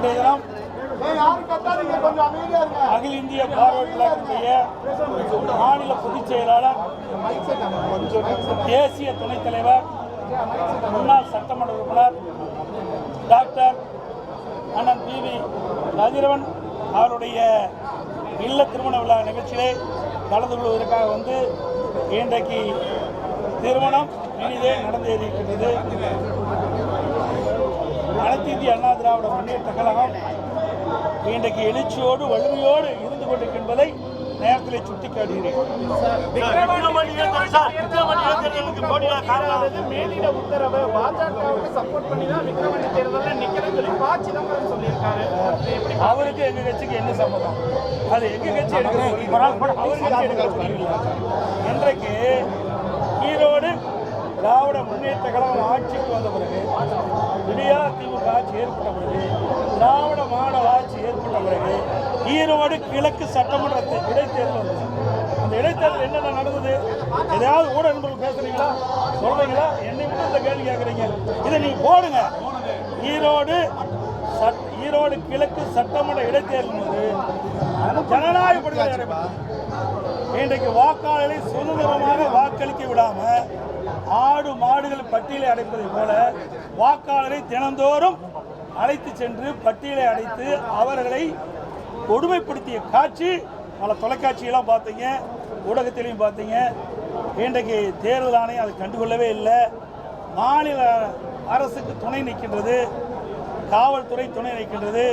இன்றைய தினம் அகில இந்திய பார்வர்ட் கழகத்துடைய மாநில பொதுச் செயலாளர் தேசிய துணைத் தலைவர் முன்னாள் சட்டமன்ற உறுப்பினர் டாக்டர் அண்ணன் பி வி கதிரவன் அவருடைய இல்ல திருமண விழா நிகழ்ச்சியிலே கலந்து கொள்வதற்காக வந்து இன்றைக்கு திருமணம் இனிதே நடந்தேறியிருக்கிறது அனைத்து இந்திய அண்ணா திராவிட முன்னேற்ற கழகம் இன்றைக்கு எழுச்சியோடு வலிமையோடு இருந்து கொண்டிருக்கின்றதை நேரத்தில் சுட்டிக்காட்டுகிறேன் மேலிட உத்தரவை பாஜகவுக்கு சப்போர்ட் பண்ணி தான் விக்ரவாண்டி தேர்தலில் நிக்கிறேன்னு சொல்லி ப. சிதம்பரம் சொல்லியிருக்காரு. அவருக்கு எங்க கட்சிக்கு என்ன சம்மதம்? அது எங்க கட்சி எடுக்கிற அவர் கட்சி எடுக்கிற. இன்றைக்கு ஈரோடு திராவிட முன்னேற்ற கழகம் ஆட்சிக்கு வந்த பிறகு விடியா திமுக ஆட்சி ஏற்பட்ட பிறகு திராவிட மாடல் ஆட்சி ஏற்பட்ட பிறகு ஈரோடு கிழக்கு சட்டமன்ற இடைத்தேர்தல் வந்தது அந்த இடைத்தேர்தல் என்னென்ன நடந்தது? எதையாவது ஊட நண்பர்கள் பேசுறீங்களா? சொல்றீங்களா? என்னை மட்டும் இந்த கேள்வி கேட்குறீங்க. இதை நீங்க போடுங்க. ஈரோடு சட்- ஈரோடு கிழக்கு சட்டமன்ற இடைத்தேர்தல் போது ஜனநாயக படுகொலை இன்றைக்கு வாக்காளர்களை சுதந்திரமாக வாக்களிக்க விடாமல் ஆடு மாடுகள் பட்டியலை அடைப்பதை போல வாக்காளரை தினந்தோறும் அழைத்து சென்று பட்டியலை அடைத்து அவர்களை கொடுமைப்படுத்திய காட்சி பல தொலைக்காட்சியெல்லாம் பார்த்தீங்க ஊடகத்திலையும் பார்த்தீங்க. இன்றைக்கு தேர்தல் ஆணையம் அதை கண்டுகொள்ளவே இல்லை. மாநில அரசுக்கு துணை நிற்கின்றது காவல்துறை துணை நிற்கின்றது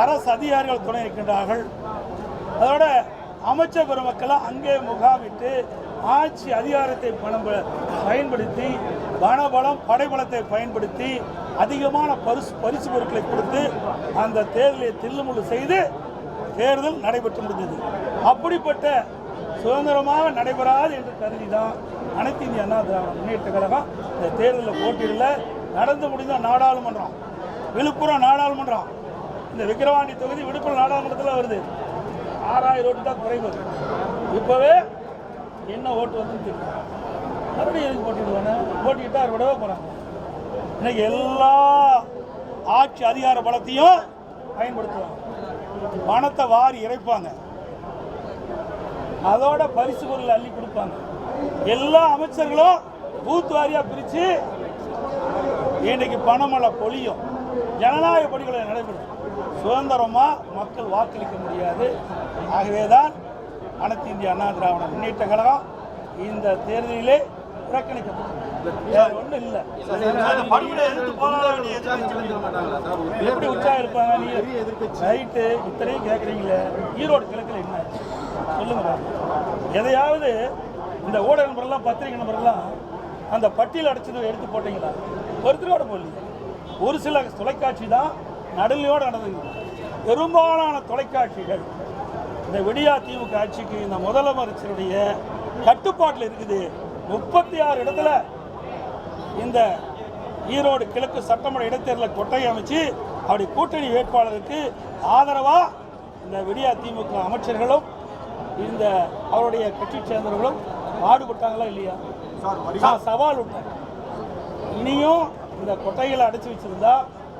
அரசு அதிகாரிகள் துணை நிற்கின்றார்கள். அதோட அமைச்சர் பெருமக்களை அங்கே முகாமிட்டு ஆட்சி அதிகாரத்தை பணம் பயன்படுத்தி பணபலம் படைபலத்தை பயன்படுத்தி அதிகமான பரிசு பரிசு பொருட்களை கொடுத்து அந்த தேர்தலை தில்லுமுள்ளு செய்து தேர்தல் நடைபெற்று முடிந்தது. அப்படிப்பட்ட சுதந்திரமாக நடைபெறாது என்று கருதி தான் அனைத்து இந்திய அண்ணா திராவிட முன்னேற்ற கழகம் இந்த தேர்தலில் போட்டியிடல. நடந்து முடிந்த நாடாளுமன்றம் விழுப்புரம் நாடாளுமன்றம் இந்த விக்கிரவாண்டி தொகுதி விழுப்புரம் நாடாளுமன்றத்தில் வருது. ஆறாயிரம் ஓட்டு தான் குறைவு. இப்போவே என்ன ஓட்டு வந்து தெரியும் மறுபடியும் எதுக்கு போட்டிடுவானே போட்டிக்கிட்டா விடவே போகிறாங்க இன்னைக்கு எல்லா ஆட்சி அதிகார பலத்தையும் பயன்படுத்துவாங்க. பணத்தை வாரி இறைப்பாங்க. அதோட பரிசு பொருள் அள்ளி கொடுப்பாங்க. எல்லா அமைச்சர்களும் பூத் வாரியாக பிரித்து இன்னைக்கு பணமழை பொழியும். ஜனநாயக படுகொலை நடைபெறும். சுதந்திரமாக மக்கள் வாக்களிக்க முடியாது. ஆகவே தான் அனைத்து இந்திய அண்ணா திராவிட முன்னேற்ற கழகம் இந்த தேர்தலிலே புறக்கணிக்கப்பட்டது ஒன்றும் இல்லை. எப்படி உற்சாகம் இருப்பாங்க நீ ரைட்டு இத்தனையும் கேட்குறீங்களே ஈரோடு கிழக்கில் என்ன? சொல்லுங்க. எதையாவது இந்த ஊடக நம்பரெல்லாம் பத்திரிகை நம்பரெல்லாம் அந்த பட்டியல் அடைச்சது எடுத்து போட்டீங்களா? ஒருத்தரோட போடல ஒரு சில தொலைக்காட்சி தான் நடுநிலையோடு நடந்தது பெரும்பாலான தொலைக்காட்சிகள் இந்த விடியா திமுக ஆட்சிக்கு இந்த முதலமைச்சருடைய கட்டுப்பாட்டில் இருக்குது. முப்பத்தி ஆறு இடத்துல இந்த ஈரோடு கிழக்கு சட்டமன்ற இடைத்தேர்தலில் கொட்டை அமைச்சு அவருடைய கூட்டணி வேட்பாளருக்கு ஆதரவாக இந்த விடியா திமுக அமைச்சர்களும் இந்த அவருடைய கட்சி சேர்ந்தவர்களும் பாடுபட்டாங்களா இல்லையா? சவால் விட்டேன் இனியும் இந்த கொட்டைகளை அடைச்சி வச்சிருந்தா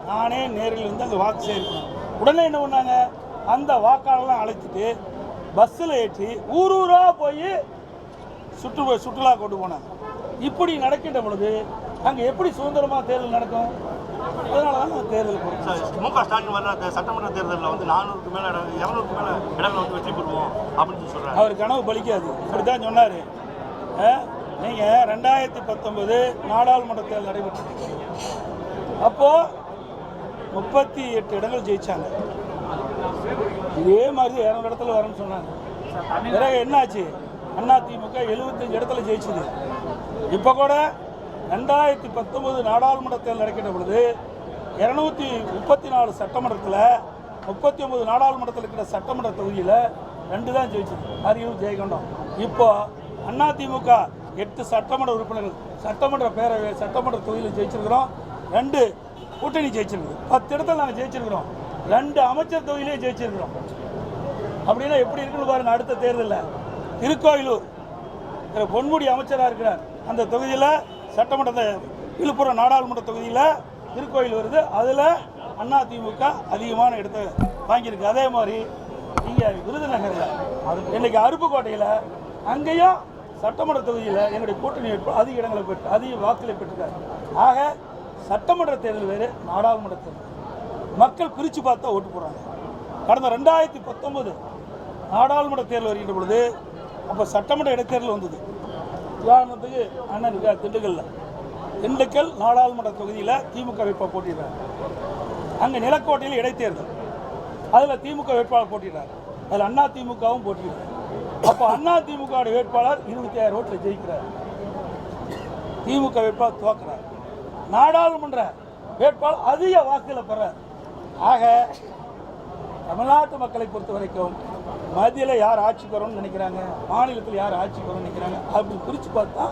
நானே நேரில் வந்து அங்கே வாக்கு சேர்க்கணும் உடனே என்ன பண்ணாங்க? அந்த வாக்காளர்லாம் அழைச்சிட்டு பஸ்ஸில் ஏற்றி ஊர் ஊராக போய் சுற்று சுற்றுலா கொண்டு போனாங்க. இப்படி நடக்கின்ற பொழுது அங்கே எப்படி சுதந்திரமாக தேர்தல் நடக்கும்? அதனால தான் தேர்தல் மு க ஸ்டாலின் வர அந்த சட்டமன்ற தேர்தலில் வந்து நானூறுக்கு மேல இடம் இரநூறுக்கு மேல இடங்களை வந்து வெற்றி பெறுவோம் அப்படின்னு சொல்லி சொல்றாங்க அவர் கனவு பலிக்காது. இப்படி தான் சொன்னார் நீங்கள் ரெண்டாயிரத்தி பத்தொன்பது நாடாளுமன்ற தேர்தல் நடைபெற்றது. அப்போது முப்பத்தி எட்டு இடங்கள் ஜெயிச்சாங்க. இதே மாதிரி இரநூறு இடத்துல வரணும்னு சொன்னாங்க. பிறகு என்னாச்சு? அண்ணா திமுக எழுபத்தஞ்சு இடத்துல ஜெயிச்சுது. இப்போ கூட ரெண்டாயிரத்தி பத்தொம்போது நாடாளுமன்ற தேர்தல் நடக்கின்ற பொழுது இரநூத்தி முப்பத்தி நாலு சட்டமன்றத்தில் முப்பத்தி ஒன்பது நாடாளுமன்றத்தில் இருக்கிற சட்டமன்ற தொகுதியில் ரெண்டு தான் ஜெயிச்சது. அரியும் ஜெயகொண்டம் இப்போ அண்ணா திமுக எட்டு சட்டமன்ற உறுப்பினர்கள் சட்டமன்ற பேரவை சட்டமன்ற தொகுதியில் ஜெயிச்சிருக்கிறோம். ரெண்டு கூட்டணி ஜெயிச்சிருக்குது. பத்து இடத்துல நாங்கள் ஜெயிச்சிருக்கிறோம். ரெண்டு அமைச்சர் தொகுதியிலே ஜெயிச்சிருக்கிறோம். அப்படின்னா எப்படி இருக்குன்னு பாருங்க அடுத்த தேர்தலில். திருக்கோயிலூர். பொன்முடி அமைச்சராக இருக்கிறார். அந்த தொகுதியில் சட்டமன்ற விழுப்புரம் நாடாளுமன்ற தொகுதியில் திருக்கோயில் வருது. அதில் அண்ணா திமுக அதிகமான இடத்தை வாங்கியிருக்கு. அதே மாதிரி இங்கே விருதுநகரில் இன்றைக்கி அருப்புக்கோட்டையில் அங்கேயும் சட்டமன்ற தொகுதியில் எங்களுடைய கூட்டணி அதிக இடங்களை பெற்று அதிக வாக்குகளை பெற்றிருக்காரு. ஆக சட்டமன்ற தேர்தல் வேறு நாடாளுமன்ற தேர்தல் மக்கள் பிரித்து பார்த்தா ஓட்டு போடுறாங்க. கடந்த ரெண்டாயிரத்தி பத்தொம்போது நாடாளுமன்ற தேர்தல் வருகின்ற பொழுது அப்போ சட்டமன்ற இடைத்தேர்தல் வந்தது. உதாரணத்துக்கு அண்ணன் இருக்கா திண்டுக்கல்ல. திண்டுக்கல் நாடாளுமன்ற தொகுதியில் திமுக வேட்பாளர் போட்டிடுறாங்க அங்கே நிலக்கோட்டையில் இடைத்தேர்தல். அதில் திமுக வேட்பாளர் போட்டிடுறாரு அதில் அண்ணா திமுகவும் போட்டிடுறார் அப்போ அண்ணா திமுக வேட்பாளர் இருபத்தி ஆயிரம் ஓட்டில் ஜெயிக்கிறார். திமுக வேட்பாளர் துவக்கிறார். நாடாளுமன்ற வேட்பாளர் அதிக வாக்குகளை பெறார். ஆக தமிழ்நாட்டு மக்களை பொறுத்த வரைக்கும் மத்தியில் யார் ஆட்சிக்கு வரும்னு நினைக்கிறாங்க? மாநிலத்தில் யார் ஆட்சிக்கு வரும்னு நினைக்கிறாங்க? அப்படி பிரித்து பார்த்தா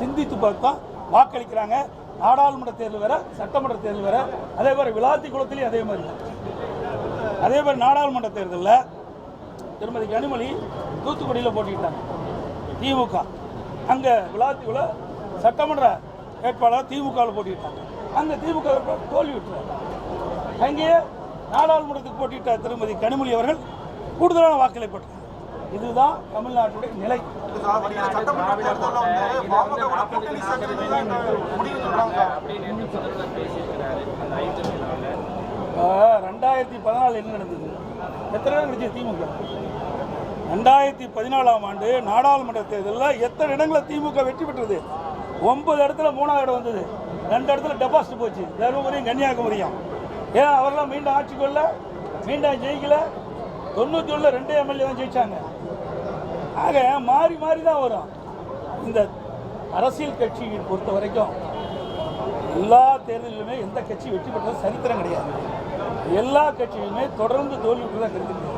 சிந்தித்து பார்த்தா வாக்களிக்கிறாங்க. நாடாளுமன்ற தேர்தல் வேற சட்டமன்ற தேர்தல் வேற அதே மாதிரி விளாத்தி குளத்திலையும் அதே மாதிரி. அதே மாதிரி நாடாளுமன்ற தேர்தலில் திருமதி கனிமொழி தூத்துக்குடியில் போட்டிக்கிட்டாங்க திமுக. அங்கே விளாத்திக்குள்ள சட்டமன்ற வேட்பாளர் திமுகவில் போட்டிட்டாங்க. அங்கே திமுக தோல்வி விட்டுறாங்க அங்கேயே நாடாளுமன்றத்துக்கு போட்டிட்ட திருமதி கனிமொழி அவர்கள். கூடுதலான வாக்களை பெற்றார். இதுதான் தமிழ்நாட்டுடைய நிலை. ரெண்டாயிரத்தி பதினாலு என்ன நடந்தது? எத்தனை இடம் கிடைச்சது திமுக? ரெண்டாயிரத்தி பதினாலாம் ஆண்டு நாடாளுமன்ற தேர்தலில் எத்தனை இடங்களை திமுக வெற்றி பெற்றது? ஒன்பது இடத்துல மூணாவது இடம் வந்தது. ரெண்டு இடத்துல டெபாசிட் போச்சு. தருமபுரியும் கன்னியாகுமரியும். ஏன்னா அவரெல்லாம் மீண்டும் ஆட்சி கொள்ள மீண்டும் ஜெயிக்கல. தொண்ணூற்றி ஒன்றில் ரெண்டே எம்எல்ஏ தான் ஜெயிச்சாங்க. ஆக மாறி மாறி தான் வரும். இந்த அரசியல் கட்சியை பொறுத்த வரைக்கும் எல்லா தேர்தலிலுமே எந்த கட்சி வெற்றி பெற்றது சரித்திரம் கிடையாது. எல்லா கட்சியிலுமே தொடர்ந்து தோல்வி தான் கிடைக்கிறது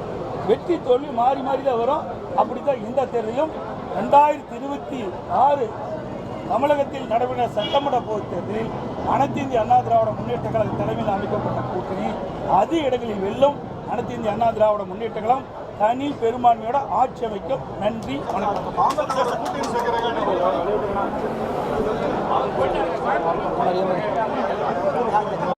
வெற்றி தோல்வி மாறி மாறி தான் வரும். அப்படி தான் இந்த தேர்தலும் ரெண்டாயிரத்தி இருபத்தி ஆறு தமிழகத்தில் நடைபெற்ற சட்டமன்ற பொதுத் தேர்தலில் அனைத்து இந்திய அண்ணா திராவிட முன்னேற்ற கழக தலைமையில் அமைக்கப்பட்ட கூட்டணி அதிக இடங்களில் வெல்லும் அனைத்து இந்திய அண்ணா திராவிட முன்னேற்ற கழகம் தனி பெரும்பான்மையோட ஆட்சி அமைக்கும். நன்றி வணக்கம்.